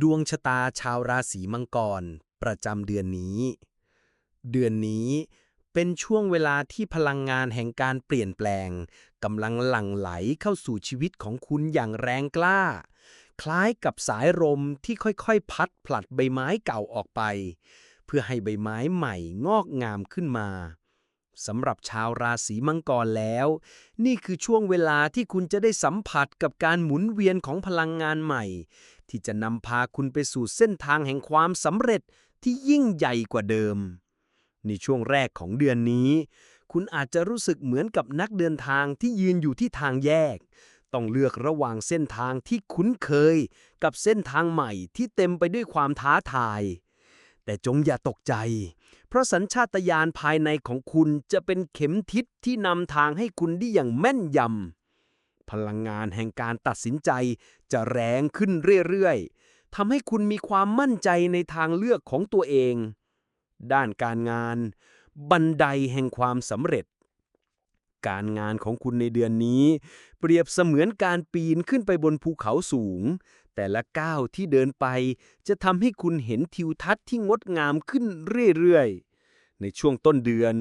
ดวงชะตาชาวราศีมังกร ประจำเดือนนี้ เดือนนี้เป็นช่วงเวลาที่พลังงานแห่งการเปลี่ยนแปลงกำลังหลั่งไหลเข้าสู่ชีวิตของคุณอย่างแรงกล้า คล้ายกับสายลมที่ค่อยๆ พัดผลัดใบไม้เก่าออกไป เพื่อให้ใบไม้ใหม่งอกงามขึ้นมา สำหรับชาวราศีมังกรแล้ว นี่คือช่วงเวลาที่คุณจะได้สัมผัสกับการหมุนเวียนของพลังงานใหม่ ที่จะนำพาคุณไปสู่เส้นทางแห่งความสำเร็จที่ยิ่งใหญ่กว่าเดิม ในช่วงแรกของเดือนนี้ คุณอาจจะรู้สึกเหมือนกับนักเดินทางที่ยืนอยู่ที่ทางแยก ต้องเลือกระหว่างเส้นทางที่คุ้นเคย กับเส้นทางใหม่ที่เต็มไปด้วยความท้าทาย แต่จงอย่าตกใจ เพราะสัญชาตญาณภายในของคุณจะเป็นเข็มทิศที่นำทางให้คุณได้อย่างแม่นยำพลังงานแห่งการตัดสินใจจะแรงขึ้นเรื่อยๆทำให้คุณมีความมั่นใจในทางเลือกของตัวเอง ด้านการงาน บันไดแห่งความสำเร็จ การงานของคุณในเดือนนี้ เปรียบเสมือนการปีนขึ้นไปบนภูเขาสูง แต่ละก้าวที่เดินไป จะทำให้คุณเห็นทิวทัศน์ที่งดงามขึ้นเรื่อยๆ ในช่วงต้นเดือน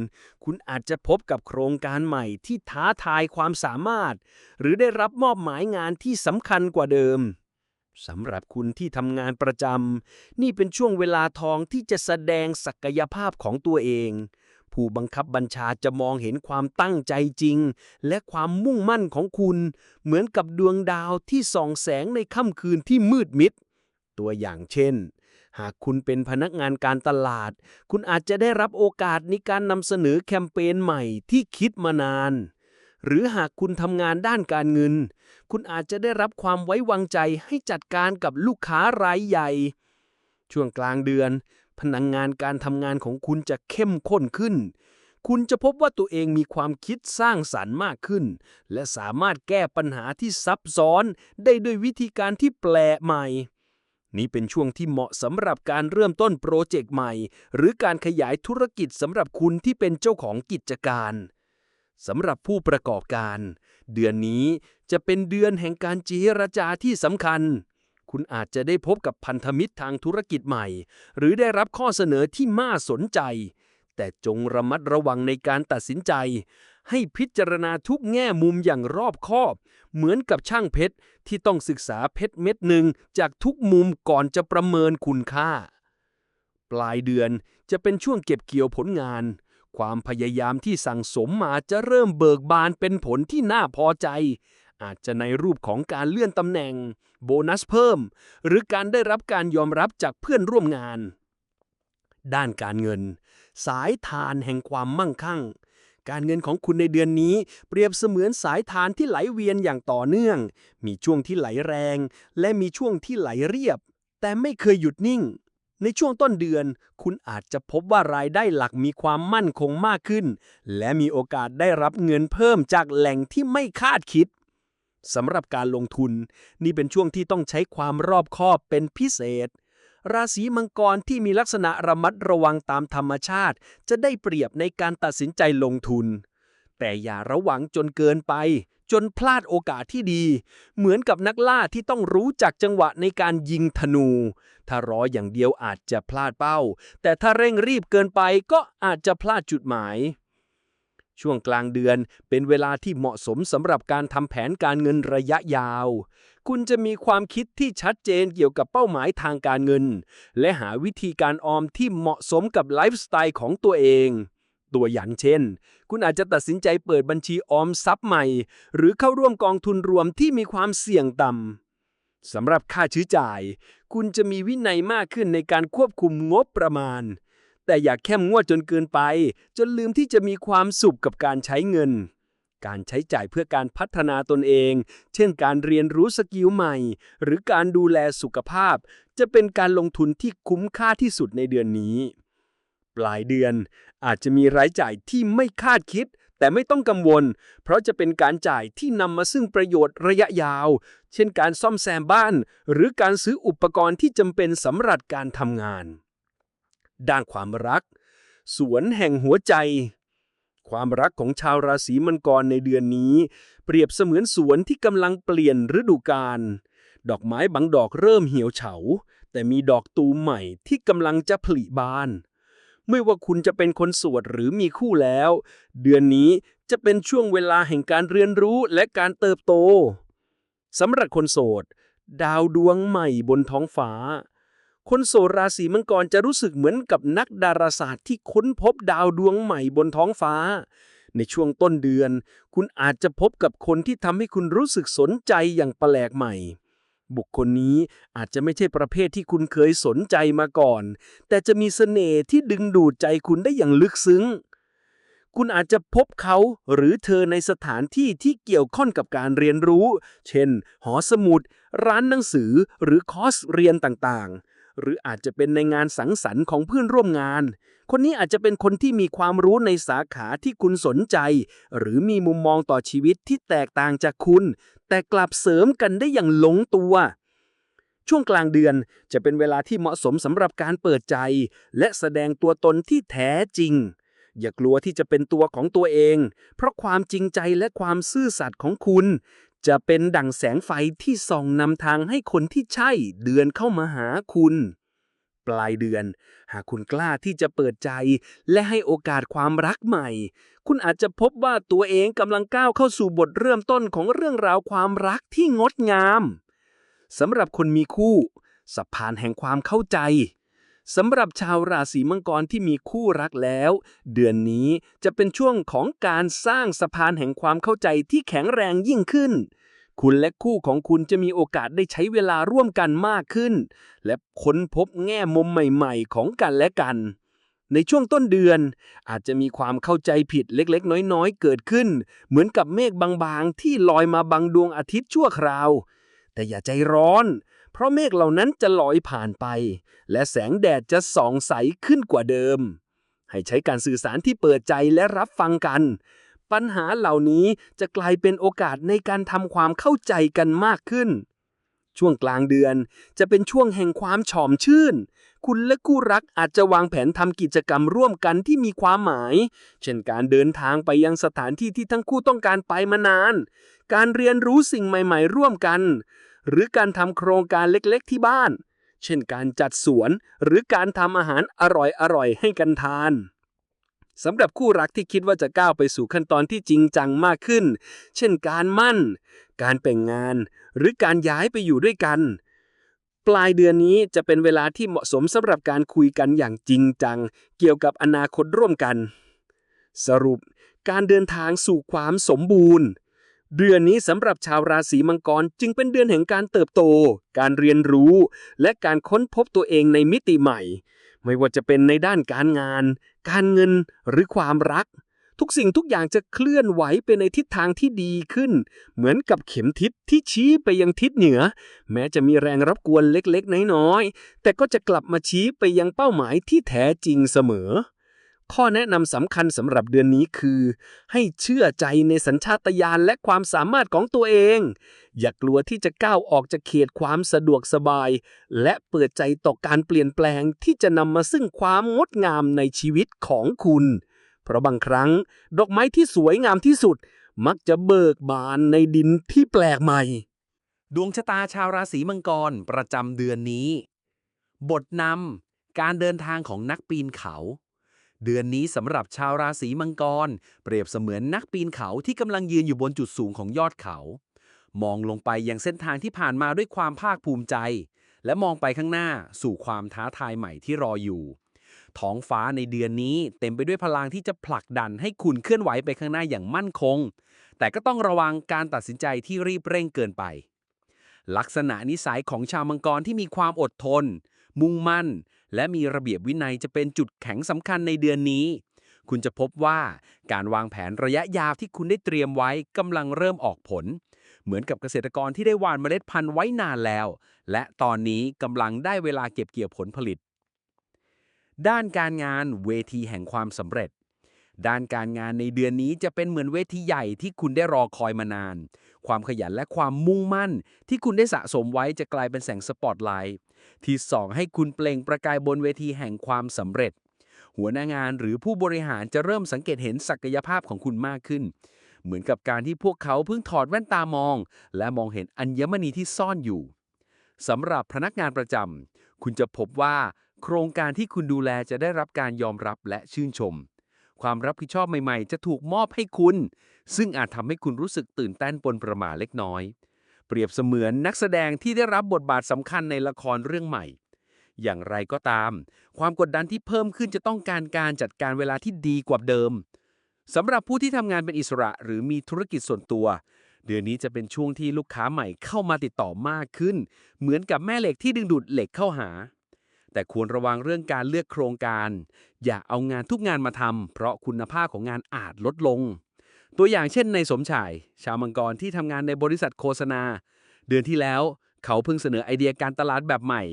คุณอาจจะพบกับโครงการใหม่ที่ท้าทายความสามารถ หรือได้รับมอบหมายงานที่สำคัญกว่าเดิมสำหรับคุณที่ทำงานประจำนี่เป็นช่วงเวลาทองที่จะแสดงศักยภาพของตัวเอง ผู้บังคับบัญชาจะมองเห็นความตั้งใจจริง และความมุ่งมั่นของคุณ เหมือนกับดวงดาวที่ส่องแสงในค่ำคืนที่มืดมิด ตัวอย่างเช่น หากคุณเป็นพนักงานการตลาด คุณอาจจะได้รับโอกาสในการนำเสนอแคมเปญใหม่ที่คิดมานาน หรือหากคุณทำงานด้านการเงิน คุณอาจจะได้รับความไว้วางใจให้จัดการกับลูกค้ารายใหญ่ ช่วงกลางเดือน พนังงานการทำงานของคุณจะเข้มข้นขึ้น คุณจะพบว่าตัวเองมีความคิดสร้างสรรค์มากขึ้น และสามารถแก้ปัญหาที่ซับซ้อนได้ด้วยวิธีการที่แปลกใหม่ นี่เป็นช่วงที่เหมาะสำหรับการเริ่มต้นโปรเจกต์ใหม่ หรือการขยายธุรกิจสำหรับคุณที่เป็นเจ้าของกิจการสำหรับผู้ประกอบการ เดือนนี้จะเป็นเดือนแห่งการเจรจาที่สำคัญ คุณอาจจะได้พบกับพันธมิตรทางธุรกิจใหม่ หรือได้รับข้อเสนอที่น่าสนใจ แต่จงระมัดระวังในการตัดสินใจ ให้พิจารณาทุกแง่มุมอย่างรอบคอบ เหมือนกับช่างเพชรที่ต้องศึกษาเพชรเม็ดหนึ่งจากทุกมุมก่อนจะประเมินคุณค่า ปลายเดือนจะเป็นช่วงเก็บเกี่ยวผลงาน ความพยายามที่สั่งสมมาจะเริ่มเบิกบานเป็นผลที่น่าพอใจ อาจจะในรูปของการเลื่อนตำแหน่ง โบนัสเพิ่ม หรือการได้รับการยอมรับจากเพื่อนร่วมงาน ด้านการเงิน สายทานแห่งความมั่งคั่ง การเงินของคุณในเดือนนี้ เปรียบเสมือนสายทานที่ไหลเวียนอย่างต่อเนื่อง มีช่วงที่ไหลแรง และมีช่วงที่ไหลเรียบ แต่ไม่เคยหยุดนิ่งในช่วงต้นเดือน คุณอาจจะพบว่ารายได้หลักมีความมั่นคงมากขึ้น และมีโอกาสได้รับเงินเพิ่มจากแหล่งที่ไม่คาดคิด สำหรับการลงทุน นี่เป็นช่วงที่ต้องใช้ความรอบคอบเป็นพิเศษ ราศีมังกรที่มีลักษณะระมัดระวังตามธรรมชาติ จะได้เปรียบในการตัดสินใจลงทุน แต่อย่าระวังจนเกินไป จนพลาดโอกาสที่ดี เหมือนกับนักล่าที่ต้องรู้จักจังหวะในการยิงธนู ถ้ารออย่างเดียวอาจจะพลาดเป้า แต่ถ้าเร่งรีบเกินไปก็อาจจะพลาดจุดหมาย ช่วงกลางเดือนเป็นเวลาที่เหมาะสมสำหรับการทำแผนการเงินระยะยาว คุณจะมีความคิดที่ชัดเจนเกี่ยวกับเป้าหมายทางการเงิน และหาวิธีการออมที่เหมาะสมกับไลฟ์สไตล์ของตัวเอง ตัวอย่างเช่น คุณอาจจะตัดสินใจเปิดบัญชีออมทรัพย์ใหม่ หรือเข้าร่วมกองทุนรวมที่มีความเสี่ยงต่ำสำหรับค่าใช้จ่าย คุณจะมีวินัยมากขึ้นในการควบคุมงบประมาณ แต่อย่าเข้มงวดจนเกินไป จนลืมที่จะมีความสุขกับการใช้เงิน การใช้จ่ายเพื่อการพัฒนาตนเอง เช่นการเรียนรู้สกิลใหม่ หรือการดูแลสุขภาพ จะเป็นการลงทุนที่คุ้มค่าที่สุดในเดือนนี้ ปลายเดือนอาจจะมีรายจ่ายที่ไม่คาดคิดแต่ไม่ต้องกังวล เพราะจะเป็นการจ่ายที่นำมาซึ่งประโยชน์ระยะยาว เช่นการซ่อมแซมบ้าน หรือการซื้ออุปกรณ์ที่จำเป็นสำหรับการทำงาน ด้านความรัก สวนแห่งหัวใจ ความรักของชาวราศีมังกรในเดือนนี้ เปรียบเสมือนสวนที่กำลังเปลี่ยนฤดูกาลดอกไม้บางดอกเริ่มเหี่ยวเฉา แต่มีดอกตูมใหม่ที่กำลังจะผลิบาน ไม่ว่าคุณจะเป็นคนโสวดหรือมีคู่แล้ว เดือนนี้จะเป็นช่วงเวลาแห่งการเรียนรู้และการเติบโตสำหรับคนโสด ดาวดวงใหม่บนท้องฟ้า คนโสดราศีมังกรจะรู้สึกเหมือนกับนักดาราศาสตร์ที่ค้นพบดาวดวงใหม่บนท้องฟ้า ในช่วงต้นเดือน คุณอาจจะพบกับคนที่ทำให้คุณรู้สึกสนใจอย่างแปลกใหม่ บุคคลนี้อาจจะไม่ใช่ประเภทที่คุณเคยสนใจมาก่อน แต่จะมีเสน่ห์ที่ดึงดูดใจคุณได้อย่างลึกซึ้งคุณอาจจะพบเขาหรือเธอในสถานที่ที่เกี่ยวข้องกับการเรียนรู้ เช่น หอสมุด ร้านหนังสือ หรือคอร์สเรียนต่างๆ หรืออาจจะเป็นในงานสังสรรค์ของเพื่อนร่วมงาน คนนี้อาจจะเป็นคนที่มีความรู้ในสาขาที่คุณสนใจ หรือมีมุมมองต่อชีวิตที่แตกต่างจากคุณ แต่กลับเสริมกันได้อย่างลงตัว ช่วงกลางเดือนจะเป็นเวลาที่เหมาะสมสำหรับการเปิดใจ และแสดงตัวตนที่แท้จริง อย่ากลัวที่จะเป็นตัวของตัวเอง เพราะความจริงใจและความซื่อสัตย์ของคุณ จะเป็นดั่งแสงไฟที่ส่องนำทางให้คนที่ใช่เดือนเข้ามาหาคุณ ปลายเดือน หากคุณกล้าที่จะเปิดใจ และให้โอกาสความรักใหม่ คุณอาจจะพบว่าตัวเองกำลังก้าวเข้าสู่บทเริ่มต้นของเรื่องราวความรักที่งดงามสำหรับคนมีคู่สะพานแห่งความเข้าใจ สำหรับชาวราศีมังกรที่มีคู่รักแล้ว เดือนนี้จะเป็นช่วงของการสร้างสะพานแห่งความเข้าใจที่แข็งแรงยิ่งขึ้น คุณและคู่ของคุณจะมีโอกาสได้ใช้เวลาร่วมกันมากขึ้น และค้นพบแง่มุมใหม่ๆ ของกันและกัน ในช่วงต้นเดือน อาจจะมีความเข้าใจผิดเล็กๆ น้อยๆ เกิดขึ้น เหมือนกับเมฆบางๆ ที่ลอยมาบังดวงอาทิตย์ชั่วคราว แต่อย่าใจร้อน ราะเมฆเหล่านั้นจะลอยผ่านไป และแสงแดดจะส่องใสขึ้นกว่าเดิม ให้ใช้การสื่อสารที่เปิดใจและรับฟังกัน ปัญหาเหล่านี้จะกลายเป็นโอกาสในการทำความเข้าใจกันมากขึ้น ช่วงกลางเดือนจะเป็นช่วงแห่งความฉ่อมชื่น คุณและคู่รักอาจจะวางแผนทำกิจกรรมร่วมกันที่มีความหมาย เช่นการเดินทางไปยังสถานที่ที่ทั้งคู่ต้องการไปมานาน การเรียนรู้สิ่งใหม่ ๆ ร่วมกัน หรือการทำโครงการเล็กๆที่บ้าน เช่นการจัดสวนหรือการทำอาหารอร่อยๆให้กันทานสำหรับคู่รักที่คิดว่าจะก้าวไปสู่ขั้นตอนที่จริงจังมากขึ้น เช่นการมั่น การแต่งงาน หรือการย้ายไปอยู่ด้วยกัน ปลายเดือนนี้จะเป็นเวลาที่เหมาะสมสำหรับการคุยกันอย่างจริงจัง เกี่ยวกับอนาคตร่วมกัน สรุป การเดินทางสู่ความสมบูรณ์ เดือนนี้สำหรับชาวราศีมังกรจึงเป็นเดือนแห่งการเติบโต การเรียนรู้ และการค้นพบตัวเองในมิติใหม่ ไม่ว่าจะเป็นในด้านการงาน การเงินหรือความรัก ทุกสิ่งทุกอย่างจะเคลื่อนไหวไปในทิศทางที่ดีขึ้น เหมือนกับเข็มทิศที่ชี้ไปยังทิศเหนือ แม้จะมีแรงรับกวนเล็กๆ น้อยๆ แต่ก็จะกลับมาชี้ไปยังเป้าหมายที่แท้จริงเสมอ ข้อแนะนำสำคัญสำหรับเดือนนี้คือ ให้เชื่อใจในสัญชาตญาณและความสามารถของตัวเอง อย่ากลัวที่จะก้าวออกจากเขตความสะดวกสบาย และเปิดใจต่อการเปลี่ยนแปลงที่จะนำมาซึ่งความงดงามในชีวิตของคุณ เพราะบางครั้ง ดอกไม้ที่สวยงามที่สุด มักจะเบิกบานในดินที่แปลกใหม่ ดวงชะตาชาวราศีมังกรประจำเดือนนี้ บทนำการเดินทางของนักปีนเขา เดือนนี้สำหรับชาวราศีมังกร เปรียบเสมือนนักปีนเขาที่กำลังยืนอยู่บนจุดสูงของยอดเขา มองลงไปยังเส้นทางที่ผ่านมาด้วยความภาคภูมิใจ และมองไปข้างหน้าสู่ความท้าทายใหม่ที่รออยู่ ท้องฟ้าในเดือนนี้เต็มไปด้วยพลังที่จะผลักดันให้คุณเคลื่อนไหวไปข้างหน้าอย่างมั่นคง แต่ก็ต้องระวังการตัดสินใจที่รีบเร่งเกินไป ลักษณะนิสัยของชาวมังกรที่มีความอดทน มุ่งมั่น และมีระเบียบวินัยจะเป็นจุดแข็งสำคัญในเดือนนี้ คุณจะพบว่าการวางแผนระยะยาวที่คุณได้เตรียมไว้กำลังเริ่มออกผล เหมือนกับเกษตรกรที่ได้หว่านเมล็ดพันธุ์ไว้นานแล้ว และตอนนี้กำลังได้เวลาเก็บเกี่ยวผลผลิต ด้านการงานเวทีแห่งความสำเร็จด้านการงานในเดือนนี้จะเป็นเหมือนเวทีใหญ่ที่คุณได้รอคอยมานาน ความขยันและความมุ่งมั่น ที่คุณได้สะสมไว้จะกลายเป็นแสงสปอตไลท์ที่ส่องให้คุณเปล่งประกายบนเวทีแห่งความสำเร็จ หัวหน้างานหรือผู้บริหารจะเริ่มสังเกตเห็นศักยภาพของคุณมากขึ้น เหมือนกับการที่พวกเขาเพิ่งถอดแว่นตามอง และมองเห็นอัญมณีที่ซ่อนอยู่สำหรับพนักงานประจำคุณจะพบว่า โครงการที่คุณดูแลจะได้รับการยอมรับและชื่นชม ความรับผิดชอบใหม่ๆ จะถูกมอบให้คุณ ซึ่งอาจทำให้คุณรู้สึกตื่นเต้นปนประหม่าเล็กน้อย เปรียบเสมือนนักแสดงที่ได้รับบทบาทสำคัญในละครเรื่องใหม่ อย่างไรก็ตาม ความกดดันที่เพิ่มขึ้นจะต้องการการจัดการเวลาที่ดีกว่าเดิมสำหรับผู้ที่ทำงานเป็นอิสระหรือมีธุรกิจส่วนตัว เดือนนี้จะเป็นช่วงที่ลูกค้าใหม่เข้ามาติดต่อมากขึ้น เหมือนกับแม่เหล็กที่ดึงดูดเหล็กเข้าหา แต่ควรระวังเรื่องการเลือกโครงการ อย่าเอางานทุกงานมาทำเพราะคุณภาพของงานอาจลดลง ตัวอย่างเช่นในสมชาย ชาวมังกรที่ทำงานในบริษัทโฆษณา เดือนที่แล้วเขาเพิ่งเสนอไอเดียการตลาดแบบใหม่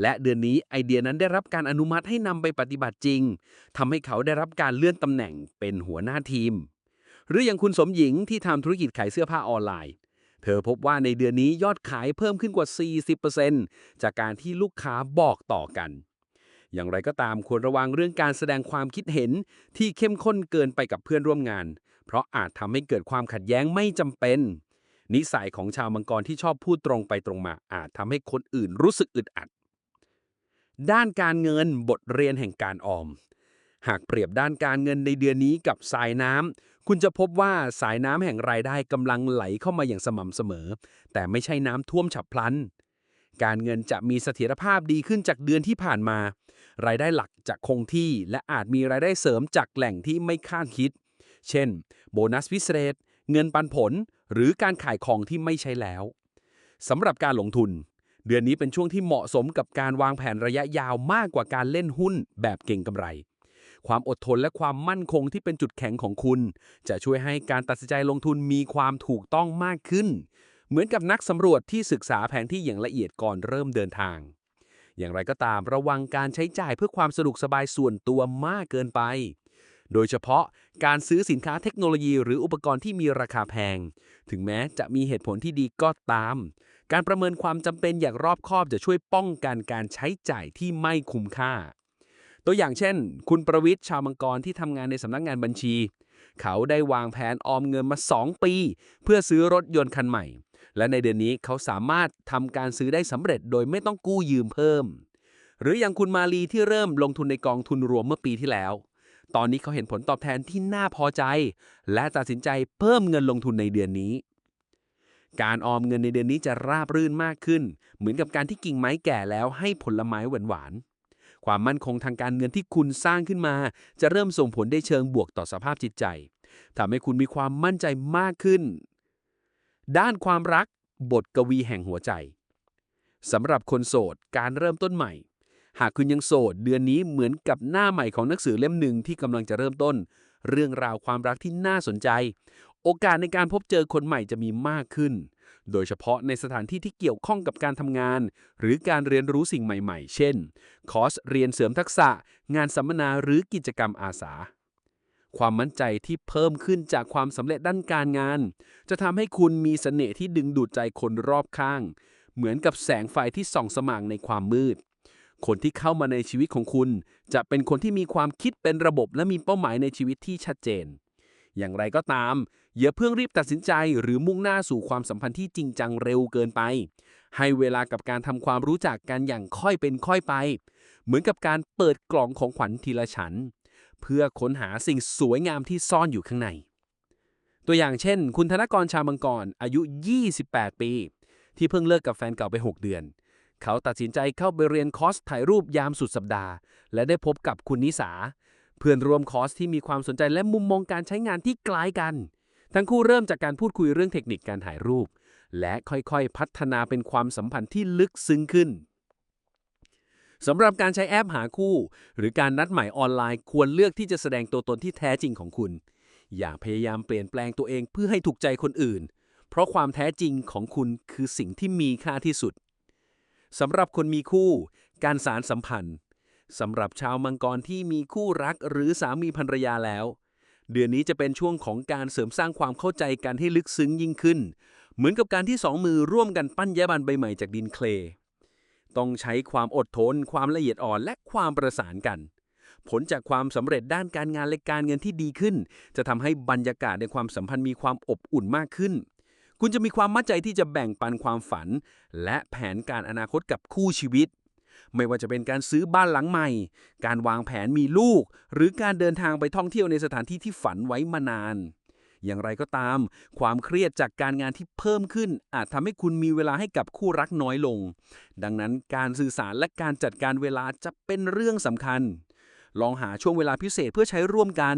และเดือนนี้ไอเดียนั้นได้รับการอนุมัติให้นำไปปฏิบัติจริงทำให้เขาได้รับการเลื่อนตำแหน่งเป็นหัวหน้าทีม หรืออย่างคุณสมหญิงที่ทำธุรกิจขายเสื้อผ้าออนไลน์ เธอพบว่าในเดือนนี้ยอดขายเพิ่มขึ้นกว่า 40%จากการที่ลูกค้าบอกต่อกัน อย่างไรก็ตามควรระวังเรื่องการแสดงความคิดเห็นที่เข้มข้นเกินไปกับเพื่อนร่วมงาน เพราะอาจทำให้เกิดความขัดแย้งไม่จำเป็น นิสัยของชาวมังกรที่ชอบพูดตรงไปตรงมา อาจทำให้คนอื่นรู้สึกอึดอัด ด้านการเงินบทเรียนแห่งการออม หากเปรียบด้านการเงินในเดือนนี้กับสายน้ำ คุณจะพบว่าสายน้ำแห่งรายได้กำลังไหลเข้ามาอย่างสม่ำเสมอ แต่ไม่ใช่น้ำท่วมฉับพลัน การเงินจะมีเสถียรภาพดีขึ้นจากเดือนที่ผ่านมา รายได้หลักจะคงที่และอาจมีรายได้เสริมจากแหล่งที่ไม่คาดคิด เช่น โบนัสพิเศษ เงินปันผล หรือการขายของที่ไม่ใช้แล้วสำหรับการลงทุน เดือนนี้เป็นช่วงที่เหมาะสมกับการวางแผนระยะยาวมากกว่าการเล่นหุ้นแบบเก่งกำไร ความอดทนและความมั่นคงที่เป็นจุดแข็งของคุณ จะช่วยให้การตัดสินใจลงทุนมีความถูกต้องมากขึ้น เหมือนกับนักสำรวจที่ศึกษาแผนที่อย่างละเอียดก่อนเริ่มเดินทาง อย่างไรก็ตามระวังการใช้จ่ายเพื่อความสะดวกสบายส่วนตัวมากเกินไป โดยเฉพาะการซื้อสินค้าเทคโนโลยีหรืออุปกรณ์ที่มีราคาแพง ถึงแม้จะมีเหตุผลที่ดีก็ตาม การประเมินความจำเป็นอย่างรอบคอบจะช่วยป้องกันการใช้จ่ายที่ไม่คุ้มค่า ตัวอย่างเช่น คุณประวิทย์ชาวมังกรที่ทำงานในสำนักงานบัญชี เขาได้วางแผนออมเงินมา 2 ปี เพื่อซื้อรถยนต์คันใหม่ และในเดือนนี้เขาสามารถทำการซื้อได้สำเร็จโดยไม่ต้องกู้ยืมเพิ่ม หรืออย่างคุณมาลีที่เริ่มลงทุนในกองทุนรวมเมื่อปีที่แล้ว ตอนนี้เขาเห็นผลตอบแทนที่น่าพอใจ และตัดสินใจเพิ่มเงินลงทุนในเดือนนี้การออมเงินในเดือนนี้จะราบรื่นมากขึ้น เหมือนกับการที่กิ่งไม้แก่แล้วให้ผลไม้หวานๆ ความมั่นคงทางการเงินที่คุณสร้างขึ้นมา จะเริ่มส่งผลได้เชิงบวกต่อสภาพจิตใจทำให้คุณมีความมั่นใจมากขึ้น ด้านความรักบทกวีแห่งหัวใจสำหรับคนโสดการเริ่มต้นใหม่ หากคุณยังโสด เดือนนี้เหมือนกับหน้าใหม่ของหนังสือเล่มหนึ่งที่กำลังจะเริ่มต้น เรื่องราวความรักที่น่าสนใจ โอกาสในการพบเจอคนใหม่จะมีมากขึ้น โดยเฉพาะในสถานที่ที่เกี่ยวข้องกับการทำงาน หรือการเรียนรู้สิ่งใหม่ๆ เช่น คอร์สเรียนเสริมทักษะ งานสัมมนาหรือกิจกรรมอาสา ความมั่นใจที่เพิ่มขึ้นจากความสำเร็จด้านการงาน จะทำให้คุณมีเสน่ห์ที่ดึงดูดใจคนรอบข้าง เหมือนกับแสงไฟที่ส่องสว่างในความมืดคนที่เข้ามาในชีวิตของคุณ จะเป็นคนที่มีความคิดเป็นระบบและมีเป้าหมายในชีวิตที่ชัดเจน อย่างไรก็ตาม อย่าเพิ่งรีบตัดสินใจหรือมุ่งหน้าสู่ความสัมพันธ์ที่จริงจังเร็วเกินไป ให้เวลากับการทำความรู้จักกันอย่างค่อยเป็นค่อยไป เหมือนกับการเปิดกล่องของขวัญทีละชั้นเพื่อค้นหาสิ่งสวยงามที่ซ่อนอยู่ข้างใน ตัวอย่างเช่น คุณธนกรชาวมังกรอายุ 28 ปี ที่เพิ่งเลิกกับแฟนเก่าไป 6 เดือน เขาตัดสินใจเข้าไปเรียนคอร์สถ่ายรูปยามสุดสัปดาห์ และได้พบกับคุณนิสา เพื่อนร่วมคอร์สที่มีความสนใจและมุมมองการใช้งานที่คล้ายกัน ทั้งคู่เริ่มจากการพูดคุยเรื่องเทคนิคการถ่ายรูป และค่อยๆ พัฒนาเป็นความสัมพันธ์ที่ลึกซึ้งขึ้นสำหรับการใช้แอปหาคู่ หรือการนัดหมายออนไลน์ควรเลือกที่จะแสดงตัวตนที่แท้จริงของคุณ อย่าพยายามเปลี่ยนแปลงตัวเองเพื่อให้ถูกใจคนอื่น เพราะความแท้จริงของคุณคือสิ่งที่มีค่าที่สุดสำหรับคนมีคู่ การสารสัมพันธ์ สำหรับชาวมังกรที่มีคู่รักหรือสามีภรรยาแล้ว เดือนนี้จะเป็นช่วงของการเสริมสร้างความเข้าใจกันให้ลึกซึ้งยิ่งขึ้น เหมือนกับการที่สองมือร่วมกันปั้นแยบันใบใหม่จากดินเคลต้องใช้ความอดทน ความละเอียดอ่อนและความประสานกัน ผลจากความสำเร็จด้านการงานและการเงินที่ดีขึ้น จะทำให้บรรยากาศในความสัมพันธ์มีความอบอุ่นมากขึ้น คุณจะมีความมั่นใจที่จะแบ่งปันความฝัน และแผนการอนาคตกับคู่ชีวิต ไม่ว่าจะเป็นการซื้อบ้านหลังใหม่ การวางแผนมีลูก หรือการเดินทางไปท่องเที่ยวในสถานที่ที่ฝันไว้มานาน อย่างไรก็ตาม ความเครียดจากการงานที่เพิ่มขึ้น อาจทำให้คุณมีเวลาให้กับคู่รักน้อยลง ดังนั้นการสื่อสารและการจัดการเวลาจะเป็นเรื่องสำคัญ ลองหาช่วงเวลาพิเศษเพื่อใช้ร่วมกัน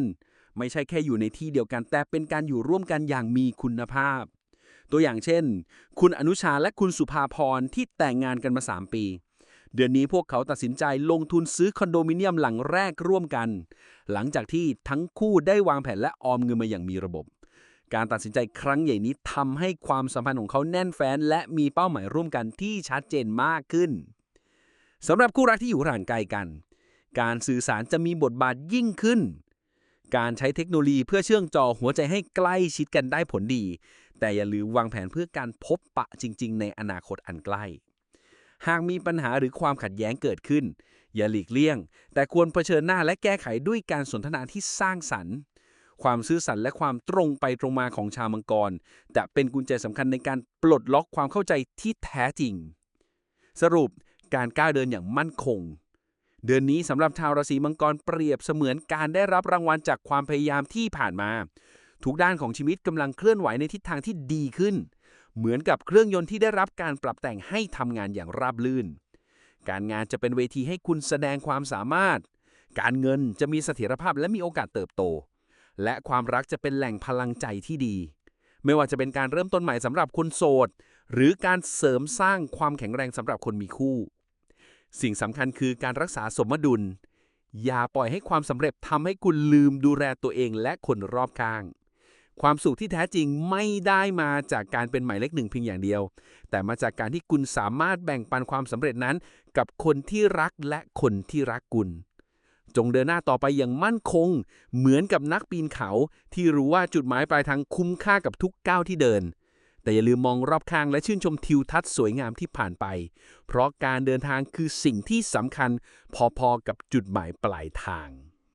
ไม่ใช่แค่อยู่ในที่เดียวกัน แต่เป็นการอยู่ร่วมกันอย่างมีคุณภาพตัวอย่างเช่น คุณอนุชาและคุณสุภาพรที่แต่งงานกันมา 3 ปี เดือนนี้พวกเขาตัดสินใจลงทุนซื้อคอนโดมิเนียมหลังแรกร่วมกัน หลังจากที่ทั้งคู่ได้วางแผนและออมเงินมาอย่างมีระบบ การตัดสินใจครั้งใหญ่นี้ทำให้ความสัมพันธ์ของเขาแน่นแฟ้นและมีเป้าหมายร่วมกันที่ชัดเจนมากขึ้นสำหรับคู่รักที่อยู่ห่างไกลกัน การสื่อสารจะมีบทบาทยิ่งขึ้น การใช้เทคโนโลยีเพื่อเชื่องจอหัวใจให้ใกล้ชิดกันได้ผลดี แต่อย่าลืมวางแผนเพื่อการพบปะจริง ๆ ในอนาคตอันใกล้ หากมีปัญหาหรือความขัดแย้งเกิดขึ้น อย่าหลีกเลี่ยง แต่ควรเผชิญหน้าและแก้ไขด้วยการสนทนาที่สร้างสรรค์ ความซื่อสัตย์และความตรงไปตรงมาของชาวมังกร จะเป็นกุญแจสำคัญในการปลดล็อกความเข้าใจที่แท้จริง สรุปการก้าวเดินอย่างมั่นคง เดือนนี้สำหรับชาวราศีมังกรเปรียบเสมือนการได้รับรางวัลจากความพยายามที่ผ่านมา ทุกด้านของชีวิตกำลังเคลื่อนไหวในทิศทางที่ดีขึ้น เหมือนกับเครื่องยนต์ที่ได้รับการปรับแต่งให้ทำงานอย่างราบรื่น การงานจะเป็นเวทีให้คุณแสดงความสามารถ การเงินจะมีเสถียรภาพและมีโอกาสเติบโต และความรักจะเป็นแหล่งพลังใจที่ดี ไม่ว่าจะเป็นการเริ่มต้นใหม่สำหรับคนโสด หรือการเสริมสร้างความแข็งแรงสำหรับคนมีคู่ สิ่งสำคัญคือการรักษาสมดุล อย่าปล่อยให้ความสำเร็จทำให้คุณลืมดูแลตัวเองและคนรอบข้าง ความสุขที่แท้จริงไม่ได้มาจากการเป็นหมายเลขหนึ่งเพียงอย่างเดียว แต่มาจากการที่คุณสามารถแบ่งปันความสำเร็จนั้น กับคนที่รักและคนที่รักคุณจงเดินหน้าต่อไปอย่างมั่นคง เหมือนกับนักปีนเขาที่รู้ว่าจุดหมายปลายทางคุ้มค่ากับทุกก้าวที่เดิน แต่อย่าลืมมองรอบข้างและชื่นชมทิวทัศน์สวยงามที่ผ่านไป เพราะการเดินทางคือสิ่งที่สำคัญพอๆกับจุดหมายปลายทาง